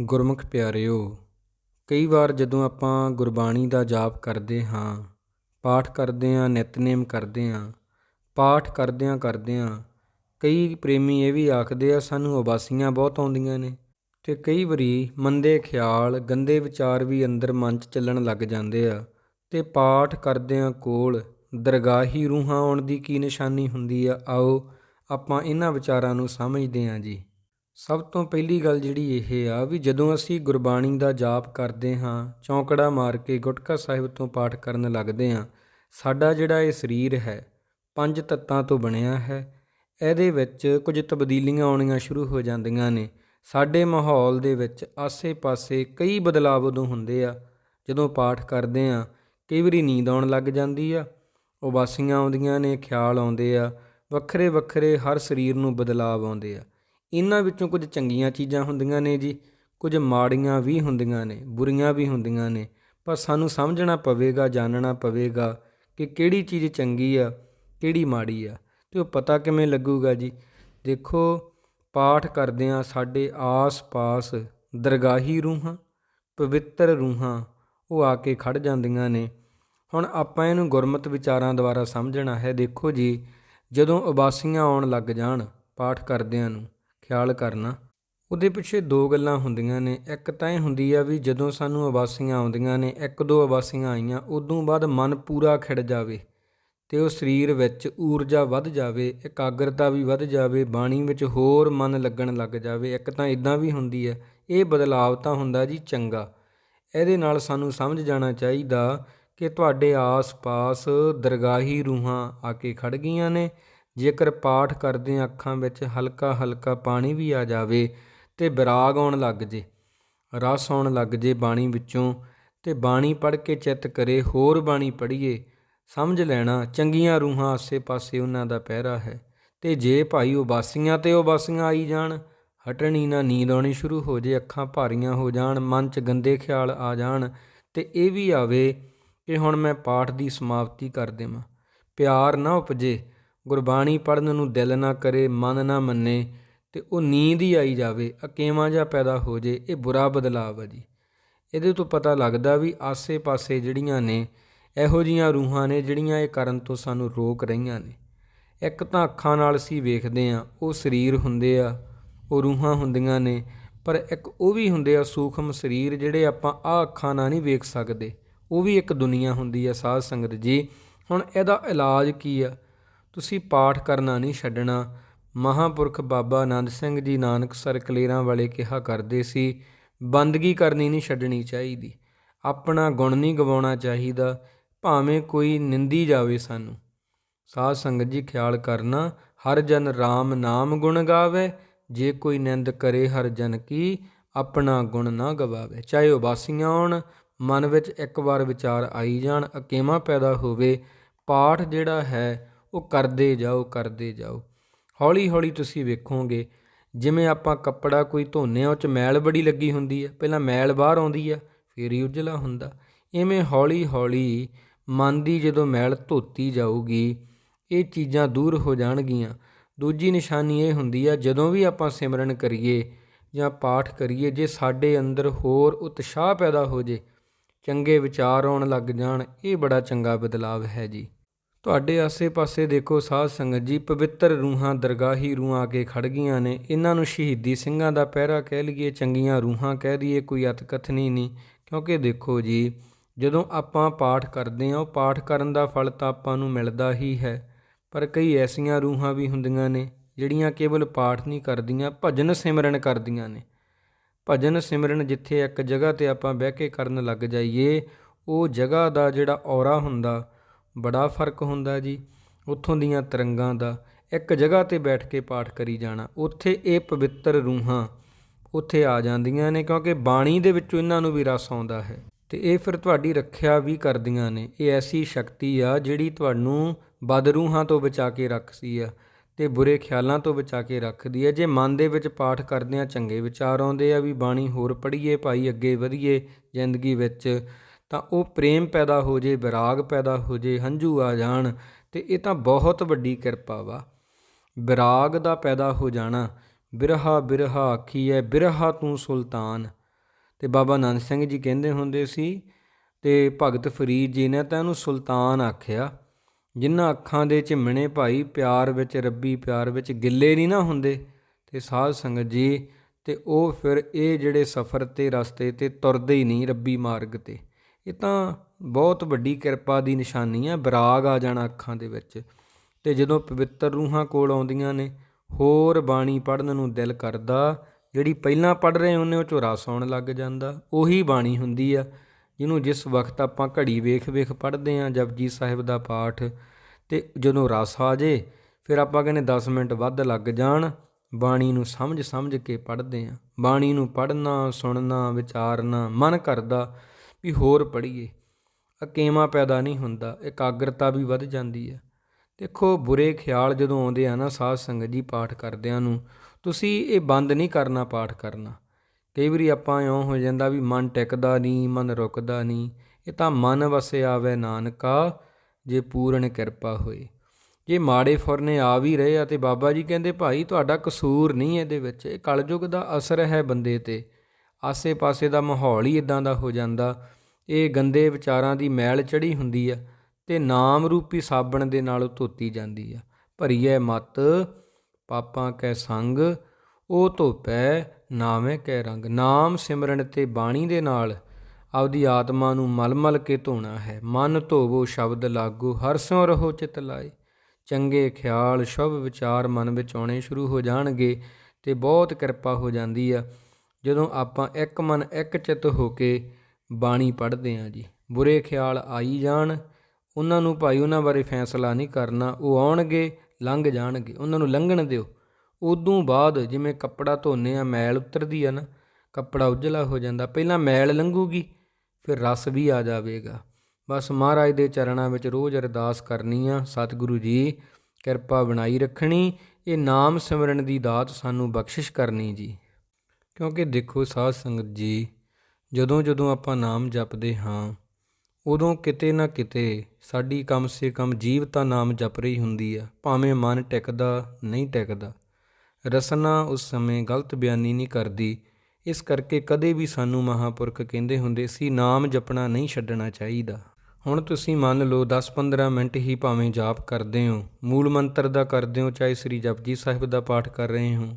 ਗੁਰਮੁਖ ਪਿਆਰਿਓ, ਕਈ ਵਾਰ ਜਦੋਂ ਆਪਾਂ ਗੁਰਬਾਣੀ ਦਾ ਜਾਪ ਕਰਦੇ ਹਾਂ, ਪਾਠ ਕਰਦੇ ਹਾਂ, ਨਿਤਨੇਮ ਕਰਦੇ ਹਾਂ, ਪਾਠ ਕਰਦਿਆਂ ਕਰਦਿਆਂ ਕਈ ਪ੍ਰੇਮੀ ਇਹ ਵੀ ਆਖਦੇ ਆ, ਸਾਨੂੰ ਉਬਾਸੀਆਂ ਬਹੁਤ ਆਉਂਦੀਆਂ ਨੇ। ਤੇ ਕਈ ਵਾਰੀ ਮੰਦੇ ਖਿਆਲ, ਗੰਦੇ ਵਿਚਾਰ ਵੀ ਅੰਦਰ ਮਨ 'ਚ ਚੱਲਣ ਲੱਗ ਜਾਂਦੇ ਆ। ਤੇ ਪਾਠ ਕਰਦਿਆਂ ਕੋਲ ਦਰਗਾਹੀ ਰੂਹਾਂ ਆਉਣ ਦੀ ਕੀ ਨਿਸ਼ਾਨੀ ਹੁੰਦੀ ਆ? ਆਓ ਆਪਾਂ ਇਹਨਾਂ ਵਿਚਾਰਾਂ ਨੂੰ ਸਮਝਦੇ ਹਾਂ ਜੀ। ਸਭ ਤੋਂ ਪਹਿਲੀ ਗੱਲ ਜਿਹੜੀ ਇਹ ਆ ਵੀ ਜਦੋਂ ਅਸੀਂ ਗੁਰਬਾਣੀ ਦਾ ਜਾਪ ਕਰਦੇ ਹਾਂ, ਚੌਂਕੜਾ ਮਾਰ ਕੇ ਗੁਟਕਾ ਸਾਹਿਬ ਤੋਂ ਪਾਠ ਕਰਨ ਲੱਗਦੇ ਹਾਂ, ਸਾਡਾ ਜਿਹੜਾ ਇਹ ਸਰੀਰ ਹੈ, ਪੰਜ ਤੱਤਾਂ ਤੋਂ ਬਣਿਆ ਹੈ। ਇਹਦੇ ਵਿੱਚ ਕੁਝ ਤਬਦੀਲੀਆਂ ਆਉਣੀਆਂ ਸ਼ੁਰੂ ਹੋ ਜਾਂਦੀਆਂ ਨੇ। ਸਾਡੇ ਮਾਹੌਲ ਦੇ ਵਿੱਚ ਆਸੇ-ਪਾਸੇ ਕਈ ਬਦਲਾਅ ਉਦੋਂ ਹੁੰਦੇ ਆ, ਜਦੋਂ ਪਾਠ ਕਰਦੇ ਆ ਕਈ ਵਾਰੀ ਨੀਂਦ ਆਉਣ ਲੱਗ ਜਾਂਦੀ ਆ, ਉਬਾਸੀਆਂ ਆਉਂਦੀਆਂ ਨੇ, ਖਿਆਲ ਆਉਂਦੇ ਆ ਵੱਖਰੇ ਵੱਖਰੇ ਹਰ ਸਰੀਰ ਨੂੰ ਬਦਲਾਅ ਆਉਂਦੇ ਆ। ਇਹਨਾਂ ਵਿੱਚੋਂ ਕੁਝ ਚੰਗੀਆਂ ਚੀਜ਼ਾਂ ਹੁੰਦੀਆਂ ਨੇ ਜੀ, ਕੁਝ ਮਾੜੀਆਂ ਵੀ ਹੁੰਦੀਆਂ ਨੇ, ਬੁਰੀਆਂ ਵੀ ਹੁੰਦੀਆਂ ਨੇ, ਪਰ ਸਾਨੂੰ ਸਮਝਣਾ ਪਵੇਗਾ, ਜਾਣਨਾ ਪਵੇਗਾ ਕਿ ਕਿਹੜੀ ਚੀਜ਼ ਚੰਗੀ ਆ, ਕਿਹੜੀ ਮਾੜੀ ਆ, ਤੇ ਉਹ ਪਤਾ ਕਿਵੇਂ ਲੱਗੂਗਾ ਜੀ? ਦੇਖੋ, ਪਾਠ ਕਰਦਿਆਂ ਸਾਡੇ ਆਸ-ਪਾਸ ਦਰਗਾਹੀ ਰੂਹਾਂ, ਪਵਿੱਤਰ ਰੂਹਾਂ, ਉਹ ਆ ਕੇ ਖੜ ਜਾਂਦੀਆਂ ਨੇ। ਹੁਣ ਆਪਾਂ ਇਹਨੂੰ ਗੁਰਮਤ ਵਿਚਾਰਾਂ ਦੁਆਰਾ ਸਮਝਣਾ ਹੈ। ਦੇਖੋ ਜੀ, ਜਦੋਂ ਉਬਾਸੀਆਂ ਆਉਣ ਲੱਗ ਜਾਣ ਪਾਠ ਕਰਦਿਆਂ ਨੂੰ ਖਿਆਲ ਕਰਨਾ। ਉਹਦੇ ਪਿੱਛੇ ਦੋ ਗੱਲਾਂ ਹੁੰਦੀਆਂ ਨੇ। ਇੱਕ ਤਾਂ ਇਹ ਹੁੰਦੀ ਆ ਵੀ ਜਦੋਂ ਸਾਨੂੰ ਉਬਾਸੀਆਂ ਆਉਂਦੀਆਂ ਨੇ, ਇੱਕ ਦੋ ਆਵਾਸੀਆਂ ਆਈਆਂ, ਉਦੋਂ ਬਾਅਦ ਮਨ ਪੂਰਾ ਖਿੜ ਜਾਵੇ ਤੇ ਉਹ ਸਰੀਰ ਵਿੱਚ ਊਰਜਾ ਵੱਧ ਜਾਵੇ, ਇਕਾਗਰਤਾ ਵੀ ਵੱਧ ਜਾਵੇ, ਬਾਣੀ ਵਿੱਚ ਹੋਰ ਮਨ ਲੱਗਣ ਲੱਗ ਜਾਵੇ। ਇੱਕ ਤਾਂ ਇਦਾਂ ਵੀ ਹੁੰਦੀ ਹੈ ਇਹ ਬਦਲਾਵ ਤਾਂ ਹੁੰਦਾ ਜੀ ਚੰਗਾ। ਇਹਦੇ ਨਾਲ ਸਾਨੂੰ ਸਮਝ ਜਾਣਾ ਚਾਹੀਦਾ ਕਿ ਤੁਹਾਡੇ ਆਸ-ਪਾਸ ਦਰਗਾਹੀ ਰੂਹਾਂ ਆ ਕੇ ਖੜ ਗਈਆਂ ਨੇ ਜੇਕਰ ਪਾਠ ਕਰਦੇ ਅੱਖਾਂ ਵਿੱਚ ਹਲਕਾ ਹਲਕਾ ਪਾਣੀ ਵੀ ਆ ਜਾਵੇ ਤੇ ਵਿਰਾਗ ਆਉਣ ਲੱਗ ਜੇ, ਰਸ ਆਉਣ ਲੱਗ ਜੇ ਬਾਣੀ ਵਿੱਚੋਂ, ਤੇ ਬਾਣੀ ਪੜ੍ਹ ਕੇ ਚਿੱਤ ਕਰੇ, ਹੋਰ ਬਾਣੀ ਪੜ੍ਹੀਏ, ਸਮਝ ਲੈਣਾ, ਚੰਗੀਆਂ ਰੂਹਾਂ ਆਸੇ-ਪਾਸੇ ਉਹਨਾਂ ਦਾ ਪਹਿਰਾ ਹੈ। ਤੇ ਜੇ ਭਾਈ ਉਬਾਸੀਆਂ ਤੇ ਉਬਾਸੀਆਂ ਆਈ ਜਾਣ, ਹਟਣੀ ਨਾ ਨੀਂਦ ਆਉਣੀ ਸ਼ੁਰੂ ਹੋ ਜੇ, ਅੱਖਾਂ ਭਾਰੀਆਂ ਹੋ ਜਾਣ, ਮਨ 'ਚ ਗੰਦੇ ਖਿਆਲ ਆ ਜਾਣ, ਤੇ ਇਹ ਵੀ ਆਵੇ ਕਿ ਹੁਣ ਮੈਂ ਪਾਠ ਦੀ ਸਮਾਪਤੀ ਕਰ ਦੇਵਾਂ। ਪਿਆਰ ਨਾ ਉਪਜੇ ਗੁਰਬਾਣੀ ਪੜਨ ਨੂੰ ਦਿਲ ਨਾ ਕਰੇ, ਮਨ ਨਾ ਮੰਨੇ, ਤੇ ਉਹ ਨੀਂਦ ਹੀ ਆਈ ਜਾਵੇ, ਅਕੇਵਾਂ ਜਿਹਾ ਪੈਦਾ ਹੋ ਜੇ, ਇਹ ਬੁਰਾ ਬਦਲਾਵ ਆ ਜੀ। ਇਹਦੇ ਤੋਂ ਪਤਾ ਲੱਗਦਾ ਵੀ ਆਸੇ-ਪਾਸੇ ਜਿਹੜੀਆਂ ਨੇ, ਇਹੋ ਜੀਆਂ ਰੂਹਾਂ ਨੇ ਜਿਹੜੀਆਂ ਇਹ ਕਰਨ ਤੋਂ ਸਾਨੂੰ ਰੋਕ ਰਹੀਆਂ ਨੇ। ਇੱਕ ਤਾਂ ਅੱਖਾਂ ਨਾਲ ਅਸੀਂ ਵੇਖਦੇ ਆ ਉਹ ਸਰੀਰ ਹੁੰਦੇ ਆ, ਉਹ ਰੂਹਾਂ ਹੁੰਦੀਆਂ ਨੇ, ਪਰ ਇੱਕ ਉਹ ਵੀ ਹੁੰਦੇ ਆ ਸੂਖਮ ਸਰੀਰ ਜਿਹੜੇ ਆਪਾਂ ਆ ਅੱਖਾਂ ਨਾਲ ਨਹੀਂ ਵੇਖ ਸਕਦੇ, ਉਹ ਵੀ ਇੱਕ ਦੁਨੀਆ ਹੁੰਦੀ ਆ ਸਾਧ ਸੰਗਤ ਜੀ। ਹੁਣ ਇਹਦਾ ਇਲਾਜ ਕੀ ਆ? ਤੁਸੀਂ ਪਾਠ ਕਰਨਾ ਨਹੀਂ ਛੱਡਣਾ। ਮਹਾਪੁਰਖ ਬਾਬਾ ਆਨੰਦ ਸਿੰਘ ਜੀ ਨਾਨਕ ਸਰ ਕਲੇਰਾਂ ਵਾਲੇ ਕਿਹਾ ਕਰਦੇ ਸੀ, ਬੰਦਗੀ ਕਰਨੀ ਨਹੀਂ ਛੱਡਣੀ ਚਾਹੀਦੀ। ਆਪਣਾ ਗੁਣ ਨਹੀਂ ਗਵਾਉਣਾ ਚਾਹੀਦਾ, ਭਾਵੇਂ ਕੋਈ ਨਿੰਦੀ ਜਾਵੇ ਸਾਨੂੰ। ਸਾਧ ਸੰਗਤ ਜੀ, ਖਿਆਲ ਕਰਨਾ, ਹਰ ਜਨ RAM ਨਾਮ ਗੁਣ ਗਾਵੇ, ਜੇ ਕੋਈ ਨਿੰਦ ਕਰੇ ਹਰ ਜਨ ਕੀ, ਆਪਣਾ ਗੁਣ ਨਾ ਗਵਾਵੇ। ਚਾਹੇ ਉਹ ਵਾਸੀਆਂ ਆਉਣ ਮਨ ਵਿੱਚ ਇੱਕ ਵਾਰ ਵਿਚਾਰ ਆਈ ਜਾਣ, ਅਕੇਮਾ ਪੈਦਾ ਹੋਵੇ। ਪਾਠ ਜਿਹੜਾ ਹੈ ਉਹ ਕਰਦੇ ਜਾਓ ਕਰਦੇ ਜਾਓ। ਹੌਲੀ ਹੌਲੀ ਤੁਸੀਂ ਵੇਖੋਗੇ, ਜਿਵੇਂ ਆਪਾਂ ਕੱਪੜਾ ਕੋਈ ਧੋਨੇ ਆ, ਉਹ ਚ ਮੈਲ ਬੜੀ ਲੱਗੀ ਹੁੰਦੀ ਆ। ਪਹਿਲਾਂ ਮੈਲ ਬਾਹਰ ਆਉਂਦੀ ਆ, ਫਿਰ ਹੀ ਉਜਲਾ ਹੁੰਦਾ। ਐਵੇਂ ਹੌਲੀ ਹੌਲੀ ਮਨ ਦੀ ਜਦੋਂ ਮੈਲ ਧੋਤੀ ਜਾਊਗੀ, ਇਹ ਚੀਜ਼ਾਂ ਦੂਰ ਹੋ ਜਾਣਗੀਆਂ। ਦੂਜੀ ਨਿਸ਼ਾਨੀ ਇਹ ਹੁੰਦੀ ਆ, ਜਦੋਂ ਵੀ ਆਪਾਂ ਸਿਮਰਨ ਕਰੀਏ ਜਾਂ ਪਾਠ ਕਰੀਏ, ਜੇ ਸਾਡੇ ਅੰਦਰ ਹੋਰ ਉਤਸ਼ਾਹ ਪੈਦਾ ਹੋ ਜੇ, ਚੰਗੇ ਵਿਚਾਰ ਆਉਣ ਲੱਗ ਜਾਣ, ਇਹ ਬੜਾ ਚੰਗਾ ਬਦਲਾਵ ਹੈ ਜੀ। ਤੁਹਾਡੇ ਆਸੇ-ਪਾਸੇ ਦੇਖੋ ਸਾਧ ਸੰਗਤ ਜੀ, ਪਵਿੱਤਰ ਰੂਹਾਂ ਦਰਗਾਹੀ ਰੂਹਾਂ ਆ ਕੇ ਖੜ ਗਈਆਂ ਨੇ। ਇਹਨਾਂ ਨੂੰ ਸ਼ਹੀਦੀ ਸਿੰਘਾਂ ਦਾ ਪਹਿਰਾ ਕਹਿ ਲਈਏ, ਚੰਗੀਆਂ ਰੂਹਾਂ ਕਹਿ ਦਈਏ, ਕੋਈ ਅਤਕਥਨੀ ਨਹੀਂ। ਕਿਉਂਕਿ ਦੇਖੋ ਜੀ, ਜਦੋਂ ਆਪਾਂ ਪਾਠ ਕਰਦੇ ਹਾਂ, ਉਹ ਪਾਠ ਕਰਨ ਦਾ ਫਲ ਤਾਂ ਆਪਾਂ ਨੂੰ ਮਿਲਦਾ ਹੀ ਹੈ। ਪਰ ਕਈ ਐਸੀਆਂ ਰੂਹਾਂ ਵੀ ਹੁੰਦੀਆਂ ਨੇ, ਜਿਹੜੀਆਂ ਕੇਵਲ ਪਾਠ ਨਹੀਂ ਕਰਦੀਆਂ, ਭਜਨ ਸਿਮਰਨ ਕਰਦੀਆਂ ਨੇ। ਭਜਨ ਸਿਮਰਨ ਜਿੱਥੇ ਇੱਕ ਜਗ੍ਹਾ ਤੇ ਆਪਾਂ ਬਹਿ ਕੇ ਕਰਨ ਲੱਗ ਜਾਈਏ, ਉਹ ਜਗ੍ਹਾ ਦਾ ਜਿਹੜਾ ਔਰਾ ਹੁੰਦਾ ਬੜਾ ਫ਼ਰਕ ਹੁੰਦਾ ਜੀ। ਉੱਥੋਂ ਦੀਆਂ ਤਰੰਗਾਂ ਦਾ ਇੱਕ ਜਗ੍ਹਾ ਤੇ ਬੈਠ ਕੇ ਪਾਠ ਕਰੀ ਜਾਣਾ, ਉੱਥੇ ਇਹ ਪਵਿੱਤਰ ਰੂਹਾਂ ਉੱਥੇ ਆ ਜਾਂਦੀਆਂ ਨੇ ਕਿਉਂਕਿ ਬਾਣੀ ਦੇ ਵਿੱਚੋਂ ਇਹਨਾਂ ਨੂੰ ਵੀ ਰਸ ਆਉਂਦਾ ਹੈ। ਤੇ ਇਹ ਫਿਰ ਤੁਹਾਡੀ ਰੱਖਿਆ ਵੀ ਕਰਦੀਆਂ ਨੇ। ਇਹ ਐਸੀ ਸ਼ਕਤੀ ਆ ਜਿਹੜੀ ਤੁਹਾਨੂੰ ਬਦਰੂਹਾਂ ਤੋਂ ਬਚਾ ਕੇ ਰੱਖਦੀ ਆ ਤੇ ਬੁਰੇ ਖਿਆਲਾਂ ਤੋਂ ਬਚਾ ਕੇ ਰੱਖਦੀ ਹੈ ਜੇ ਮਨ ਦੇ ਵਿੱਚ ਪਾਠ ਕਰਦੇ ਆ ਚੰਗੇ ਵਿਚਾਰ ਆਉਂਦੇ ਆ ਵੀ ਬਾਣੀ ਹੋਰ ਪੜ੍ਹੀਏ, ਭਾਈ ਅੱਗੇ ਵਧੀਏ ਜ਼ਿੰਦਗੀ ਵਿੱਚ ਤਾਂ ਉਹ ਪ੍ਰੇਮ ਪੈਦਾ ਹੋ ਜੇ, ਵਿਰਾਗ ਪੈਦਾ ਹੋ ਜੇ, ਹੰਝੂ ਆ ਜਾਣ ਤੇ ਇਹ ਤਾਂ ਬਹੁਤ ਵੱਡੀ ਕਿਰਪਾ ਵਾ। ਵਿਰਾਗ ਦਾ ਪੈਦਾ ਹੋ ਜਾਣਾ, ਬਿਰਹਾ ਬਿਰਹਾ ਆਖੀਐ, ਬਿਰਹਾ ਤੂੰ ਸੁਲਤਾਨ। ਤੇ ਬਾਬਾ ਨੰਦ ਸਿੰਘ ਜੀ ਕਹਿੰਦੇ ਹੁੰਦੇ ਸੀ ਤੇ ਭਗਤ ਫਰੀਦ ਜੀ ਨੇ ਤਾਂ ਇਹਨੂੰ ਸੁਲਤਾਨ ਆਖਿਆ। ਜਿਨ੍ਹਾਂ ਅੱਖਾਂ ਦੇ ਝਿਮਣੇ ਭਾਈ, ਪਿਆਰ ਵਿੱਚ ਰੱਬੀ, ਪਿਆਰ ਵਿੱਚ ਗਿੱਲੇ ਨਹੀਂ ਨਾ ਹੁੰਦੇ। ਤੇ ਸਾਧ ਸੰਗਤ ਜੀ, ਤੇ ਉਹ ਫਿਰ ਇਹ ਜਿਹੜੇ ਸਫ਼ਰ ਤੇ ਰਸਤੇ ਤੇ ਤੁਰਦੇ ਹੀ ਨਹੀਂ ਰੱਬੀ ਮਾਰਗ ਤੇ। ਇਹ ਤਾਂ ਬਹੁਤ ਵੱਡੀ ਕਿਰਪਾ ਦੀ ਨਿਸ਼ਾਨੀ ਹੈ ਬਰਾਗ ਆ ਜਾਣਾ ਅੱਖਾਂ ਦੇ ਵਿੱਚ। ਤੇ ਜਦੋਂ ਪਵਿੱਤਰ ਰੂਹਾਂ ਕੋਲ ਆਉਂਦੀਆਂ ਨੇ, ਹੋਰ ਬਾਣੀ ਪੜਨ ਨੂੰ ਦਿਲ ਕਰਦਾ, ਜਿਹੜੀ ਪਹਿਲਾਂ ਪੜ ਰਹੇ ਹੁੰਨੇ ਉਹ ਚੋਂ ਰਸ ਆਉਣ ਲੱਗ ਜਾਂਦਾ। ਉਹੀ ਬਾਣੀ ਹੁੰਦੀ ਆ, ਜਿਹਨੂੰ ਜਿਸ ਵਕਤ ਆਪਾਂ ਘੜੀ ਵੇਖ ਵੇਖ ਪੜ੍ਹਦੇ ਆਂ ਜਪਜੀ ਸਾਹਿਬ ਦਾ ਪਾਠ, ਤੇ ਜਦੋਂ ਰਸ ਆ ਜੇ, ਫਿਰ ਆਪਾਂ ਕਹਿੰਦੇ 10 ਮਿੰਟ ਵੱਧ ਲੱਗ ਜਾਣ, ਬਾਣੀ ਨੂੰ ਸਮਝ ਸਮਝ ਕੇ ਪੜ੍ਹਦੇ ਆਂ ਬਾਣੀ ਨੂੰ ਪੜ੍ਹਨਾ, ਸੁਣਨਾ, ਵਿਚਾਰਨਾ, ਮਨ ਕਰਦਾ ਵੀ ਹੋਰ ਪੜ੍ਹੀਏ। ਅਕੇਮਾ ਪੈਦਾ ਨਹੀਂ ਹੁੰਦਾ, ਇਕਾਗਰਤਾ ਵੀ ਵੱਧ ਜਾਂਦੀ ਹੈ। ਦੇਖੋ, ਬੁਰੇ ਖਿਆਲ ਜਦੋਂ ਆਉਂਦੇ ਆ ਨਾ ਸਾਧ ਸੰਗਤ ਜੀ ਪਾਠ ਕਰਦਿਆਂ ਨੂੰ, ਤੁਸੀਂ ਇਹ ਬੰਦ ਨਹੀਂ ਕਰਨਾ ਪਾਠ ਕਰਨਾ। ਕਈ ਵਾਰੀ ਆਪਾਂ ਇਉਂ ਹੋ ਜਾਂਦਾ ਵੀ ਮਨ ਟਿਕਦਾ ਨਹੀਂ, ਮਨ ਰੁਕਦਾ ਨਹੀਂ। ਇਹ ਤਾਂ ਮਨ ਵਸੇ ਆਵੇ ਨਾਨਕਾ, ਜੇ ਪੂਰਨ ਕਿਰਪਾ ਹੋਏ। ਜੇ ਮਾੜੇ ਫੁਰਨੇ ਆ ਵੀ ਰਹੇ ਆ ਤੇ ਬਾਬਾ ਜੀ ਕਹਿੰਦੇ, ਭਾਈ, ਤੁਹਾਡਾ ਕਸੂਰ ਨਹੀਂ ਇਹਦੇ ਵਿੱਚ। ਇਹ ਕਲਯੁਗ ਦਾ ਅਸਰ ਹੈ ਬੰਦੇ ਤੇ। ਆਸੇ-ਪਾਸੇ ਦਾ ਮਾਹੌਲ ਹੀ ਇਦਾਂ ਦਾ ਹੋ ਜਾਂਦਾ। ਇਹ ਗੰਦੇ ਵਿਚਾਰਾਂ ਦੀ ਮੈਲ ਚੜੀ ਹੁੰਦੀ ਆ ਤੇ ਨਾਮ ਰੂਪੀ ਸਾਬਣ ਦੇ ਨਾਲ ਧੋਤੀ ਜਾਂਦੀ ਆ। ਭਰੀਐ ਮਤ, ਪਾਪਾਂ ਕੈ ਸੰਗ, ਉਹ ਧੋਪੈ ਨਾਮੇ ਕੈ ਰੰਗ। ਨਾਮ ਸਿਮਰਨ ਤੇ ਬਾਣੀ ਦੇ ਨਾਲ ਆਪਦੀ ਆਤਮਾ ਨੂੰ ਮਲ-ਮਲ ਕੇ ਧੋਣਾ ਹੈ। ਮਨ ਧੋਵੋ, ਸ਼ਬਦ ਲਾਗੋ, ਹਰ ਸਿਉ ਰਹੋ ਚਿਤ ਲਾਏ। ਚੰਗੇ ਖਿਆਲ, ਸ਼ੁਭ ਵਿਚਾਰ ਮਨ ਵਿੱਚ ਆਉਣੇ ਸ਼ੁਰੂ ਹੋ ਜਾਣਗੇ ਤੇ ਬਹੁਤ ਕਿਰਪਾ ਹੋ ਜਾਂਦੀ ਆ। ਜਦੋਂ ਆਪਾਂ ਇੱਕ ਮਨ ਇੱਕ ਚਿੱਤ ਹੋ ਕੇ ਬਾਣੀ ਪੜ੍ਹਦੇ ਆਂ ਜੀ, ਬੁਰੇ ਖਿਆਲ ਆਈ ਜਾਣ, ਉਹਨਾਂ ਨੂੰ ਭਾਈ ਉਹਨਾਂ ਬਾਰੇ ਫੈਸਲਾ ਨਹੀਂ ਕਰਨਾ, ਉਹ ਆਉਣਗੇ, ਲੰਘ ਜਾਣਗੇ, ਉਹਨਾਂ ਨੂੰ ਲੰਘਣ ਦਿਓ। ਉਦੋਂ ਬਾਅਦ ਜਿਵੇਂ ਕੱਪੜਾ ਧੋਨੇ ਆ, ਮੈਲ ਉਤਰਦੀ ਆ ਨਾ, ਕੱਪੜਾ ਉਜਲਾ ਹੋ ਜਾਂਦਾ, ਪਹਿਲਾਂ ਮੈਲ ਲੰਘੂਗੀ, ਫਿਰ ਰਸ ਵੀ ਆ ਜਾਵੇਗਾ। ਬਸ ਮਹਾਰਾਜ ਦੇ ਚਰਨਾਂ ਵਿੱਚ ਰੋਜ਼ ਅਰਦਾਸ ਕਰਨੀ ਆ, ਸਤਿਗੁਰੂ ਜੀ, ਕਿਰਪਾ ਬਣਾਈ ਰੱਖਣੀ, ਇਹ ਨਾਮ ਸਿਮਰਨ ਦੀ ਦਾਤ ਸਾਨੂੰ ਬਖਸ਼ਿਸ਼ ਕਰਨੀ ਜੀ। ਕਿਉਂਕਿ ਦੇਖੋ ਸਾਧ ਸੰਗਤ ਜੀ, ਜਦੋਂ ਜਦੋਂ ਆਪਾਂ ਨਾਮ ਜਪਦੇ ਹਾਂ, ਉਦੋਂ ਕਿਤੇ ਨਾ ਕਿਤੇ ਸਾਡੀ ਕਮ ਸੇ ਕਮ ਜੀਵ ਤਾਂ ਨਾਮ ਜਪ ਰਹੀ ਹੁੰਦੀ ਆ, ਭਾਵੇਂ ਮਨ ਟਿਕਦਾ, ਨਹੀਂ ਟਿਕਦਾ। ਰਸਨਾ ਉਸ ਸਮੇਂ ਗਲਤ ਬਿਆਨੀ ਨਹੀਂ ਕਰਦੀ, ਇਸ ਕਰਕੇ ਕਦੇ ਵੀ ਸਾਨੂੰ ਮਹਾਪੁਰਖ ਕਹਿੰਦੇ ਹੁੰਦੇ ਸੀ, ਨਾਮ ਜਪਣਾ ਨਹੀਂ ਛੱਡਣਾ ਚਾਹੀਦਾ। ਹੁਣ ਤੁਸੀਂ ਮੰਨ ਲਓ 10-15 ਮਿੰਟ ਹੀ ਭਾਵੇਂ ਜਾਪ ਕਰਦੇ ਹੋ, ਮੂਲ ਮੰਤਰ ਦਾ ਕਰਦੇ ਹੋ, ਚਾਹੇ ਸ੍ਰੀ ਜਪਜੀ ਸਾਹਿਬ ਦਾ ਪਾਠ ਕਰ ਰਹੇ ਹੋ।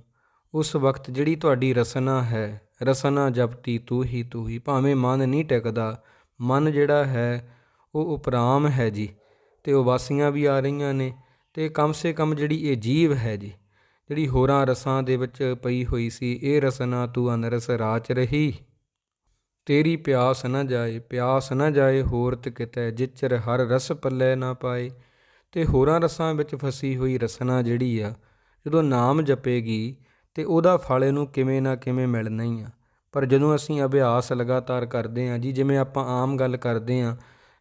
ਉਸ ਵਕਤ ਜਿਹੜੀ ਤੁਹਾਡੀ ਰਸਨਾ ਹੈ, ਰਸਨਾ ਜਪਤੀ ਤੂੰ ਹੀ ਤੂੰ ਹੀ, ਭਾਵੇਂ ਮਨ ਨਹੀਂ ਟਿਕਦਾ, ਮਨ ਜਿਹੜਾ ਹੈ ਉਹ ਉਪਰਾਮ ਹੈ ਜੀ, ਤੇ ਉਬਾਸੀਆਂ ਵੀ ਆ ਰਹੀਆਂ ਨੇ, ਤੇ ਕਮ ਸੇ ਕਮ ਜਿਹੜੀ ਇਹ ਜੀਵ ਹੈ ਜੀ, ਜਿਹੜੀ ਹੋਰਾਂ ਰਸਾਂ ਦੇ ਵਿੱਚ ਪਈ ਹੋਈ ਸੀ, ਇਹ ਰਸਨਾ ਤੂੰ ਅਨਰਸ ਰਾਚ ਰਹੀ। ਤੇਰੀ ਪਿਆਸ ਨਾ ਜਾਏ, ਪਿਆਸ ਨਾ ਜਾਏ ਹੋਰ ਤੇ ਕਿਤੇ, ਜਿਚਰ ਹਰ ਰਸ ਪੱਲੇ ਨਾ ਪਾਏ, ਤੇ ਹੋਰਾਂ ਰਸਾਂ ਵਿੱਚ ਫਸੀ ਹੋਈ ਰਸਨਾ ਜਿਹੜੀ ਆ, ਜਦੋਂ ਨਾਮ ਜਪੇਗੀ ਤੇ ਉਹਦਾ ਫਲ ਇਹਨੂੰ ਕਿਵੇਂ ਨਾ ਕਿਵੇਂ ਮਿਲਣਾ ਹੀ ਆ। ਪਰ ਜਦੋਂ ਅਸੀਂ ਅਭਿਆਸ ਲਗਾਤਾਰ ਕਰਦੇ ਹਾਂ ਜੀ, ਜਿਵੇਂ ਆਪਾਂ ਆਮ ਗੱਲ ਕਰਦੇ ਹਾਂ,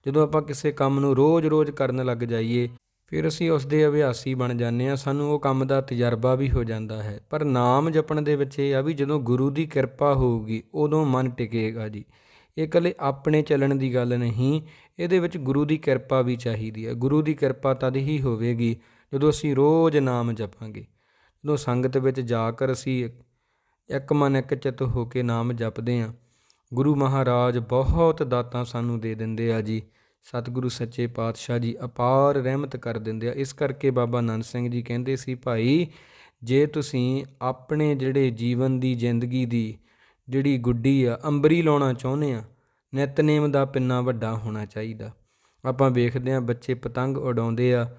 ਜਦੋਂ ਆਪਾਂ ਕਿਸੇ ਕੰਮ ਨੂੰ ਰੋਜ਼-ਰੋਜ਼ ਕਰਨ ਲੱਗ ਜਾਈਏ, ਫਿਰ ਅਸੀਂ ਉਸ ਦੇ ਅਭਿਆਸੀ ਬਣ ਜਾਂਦੇ ਹਾਂ, ਸਾਨੂੰ ਉਹ ਕੰਮ ਦਾ ਤਜਰਬਾ ਵੀ ਹੋ ਜਾਂਦਾ ਹੈ। ਪਰ ਨਾਮ ਜਪਣ ਦੇ ਵਿੱਚ ਇਹ ਆ ਵੀ ਜਦੋਂ ਗੁਰੂ ਦੀ ਕਿਰਪਾ ਹੋਊਗੀ, ਉਦੋਂ ਮਨ ਟਿਕੇਗਾ ਜੀ। ਇਹ ਇਕੱਲੇ ਆਪਣੇ ਚੱਲਣ ਦੀ ਗੱਲ ਨਹੀਂ, ਇਹਦੇ ਵਿੱਚ ਗੁਰੂ ਦੀ ਕਿਰਪਾ ਵੀ ਚਾਹੀਦੀ ਹੈ। ਗੁਰੂ ਦੀ ਕਿਰਪਾ ਤਦ ਹੀ ਹੋਵੇਗੀ ਜਦੋਂ ਅਸੀਂ ਰੋਜ਼ ਨਾਮ ਜਪਾਂਗੇ। ਜਦੋਂ ਸੰਗਤ ਵਿੱਚ ਜਾ ਕਰ ਅਸੀਂ ਇੱਕ ਮਨ ਇੱਕ ਚਿੱਤ ਹੋ ਕੇ ਨਾਮ ਜਪਦੇ ਆਂ ਗੁਰੂ ਮਹਾਰਾਜ ਬਹੁਤ ਦਾਤਾਂ ਸਾਨੂੰ ਦੇ ਦਿੰਦੇ ਆ ਜੀ। ਸਤਿਗੁਰੂ ਸੱਚੇ ਪਾਤਸ਼ਾਹ ਜੀ ਅਪਾਰ ਰਹਿਮਤ ਕਰ ਦਿੰਦੇ ਆ। ਇਸ ਕਰਕੇ ਬਾਬਾ ਨੰਦ ਸਿੰਘ ਜੀ ਕਹਿੰਦੇ ਸੀ, ਭਾਈ, ਜੇ ਤੁਸੀਂ ਆਪਣੇ ਜਿਹੜੇ ਜੀਵਨ ਦੀ ਜ਼ਿੰਦਗੀ ਦੀ ਜਿਹੜੀ ਗੁੱਡੀ ਆ, ਅੰਬਰੀ ਲਾਉਣਾ ਚਾਹੁੰਦੇ ਆ, ਨਿਤਨੇਮ ਦਾ ਪਿੰਨਾ ਵੱਡਾ ਹੋਣਾ ਚਾਹੀਦਾ। ਆਪਾਂ ਵੇਖਦੇ ਆ ਬੱਚੇ ਪਤੰਗ ਉਡਾਉਂਦੇ ਆ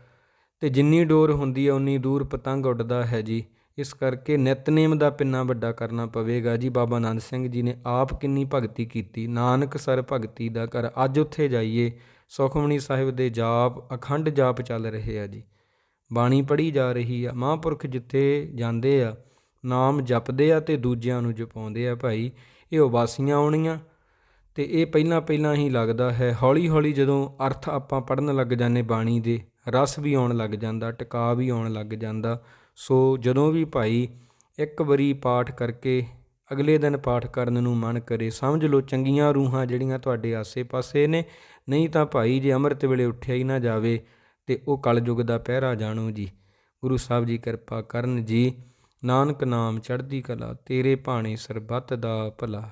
ਤੇ ਜਿੰਨੀ ਡੋਰ ਹੁੰਦੀ ਆ, ਉਨੀ ਦੂਰ ਪਤੰਗ ਉੱਡਦਾ ਹੈ ਜੀ। ਇਸ ਕਰਕੇ ਨਿਤਨੇਮ ਦਾ ਪਿੰਨਾ ਵੱਡਾ ਕਰਨਾ ਪਵੇਗਾ ਜੀ। ਬਾਬਾ ਨੰਦ ਸਿੰਘ ਜੀ ਨੇ ਆਪ ਕਿੰਨੀ ਭਗਤੀ ਕੀਤੀ। ਨਾਨਕ ਸਰ ਭਗਤੀ ਦਾ ਕਰ ਅੱਜ ਉੱਥੇ ਜਾਈਏ। ਸੁਖਮਣੀ ਸਾਹਿਬ ਦੇ ਜਾਪ, ਅਖੰਡ ਜਾਪ ਚੱਲ ਰਹੇ ਆ ਜੀ। ਬਾਣੀ ਪੜ੍ਹੀ ਜਾ ਰਹੀ ਆ। ਮਹਾਂਪੁਰਖ ਜਿੱਥੇ ਜਾਂਦੇ ਆ, ਨਾਮ ਜਪਦੇ ਆ ਤੇ ਦੂਜਿਆਂ ਨੂੰ ਜਪਾਉਂਦੇ ਆ ਭਾਈ। ਇਹ ਉਬਾਸੀਆਂ ਆਉਣੀਆਂ। ਤੇ ਇਹ ਪਹਿਲਾਂ ਪਹਿਲਾਂ ਹੀ ਲੱਗਦਾ ਹੈ। ਹੌਲੀ ਹੌਲੀ ਜਦੋਂ ਅਰਥ ਆਪਾਂ ਪੜਨ ਲੱਗ ਜਾਂਦੇ ਬਾਣੀ ਦੇ, ਰਸ ਵੀ ਆਉਣ ਲੱਗ ਜਾਂਦਾ ਟਿਕਾ ਵੀ ਆਉਣ ਲੱਗ ਜਾਂਦਾ। ਸੋ ਜਦੋਂ ਵੀ ਭਾਈ ਇੱਕ ਵਾਰੀ ਪਾਠ ਕਰਕੇ ਅਗਲੇ ਦਿਨ ਪਾਠ ਕਰਨ ਨੂੰ ਮਨ ਕਰੇ, ਸਮਝ ਲਓ ਚੰਗੀਆਂ ਰੂਹਾਂ ਜਿਹੜੀਆਂ ਤੁਹਾਡੇ ਆਸੇ-ਪਾਸੇ ਨੇ, ਨਹੀਂ ਤਾਂ ਭਾਈ ਜੇ ਅੰਮ੍ਰਿਤ ਵੇਲੇ ਉੱਠਿਆ ਹੀ ਨਾ ਜਾਵੇ ਤੇ ਉਹ ਕਲਯੁਗ ਦਾ ਪਹਿਰਾ ਜਾਣੋ ਜੀ। ਗੁਰੂ ਸਾਹਿਬ ਜੀ ਕਿਰਪਾ ਕਰਨ ਜੀ। ਨਾਨਕ ਨਾਮ ਚੜ੍ਹਦੀ ਕਲਾ, ਤੇਰੇ ਭਾਣੇ ਸਰਬੱਤ ਦਾ ਭਲਾ।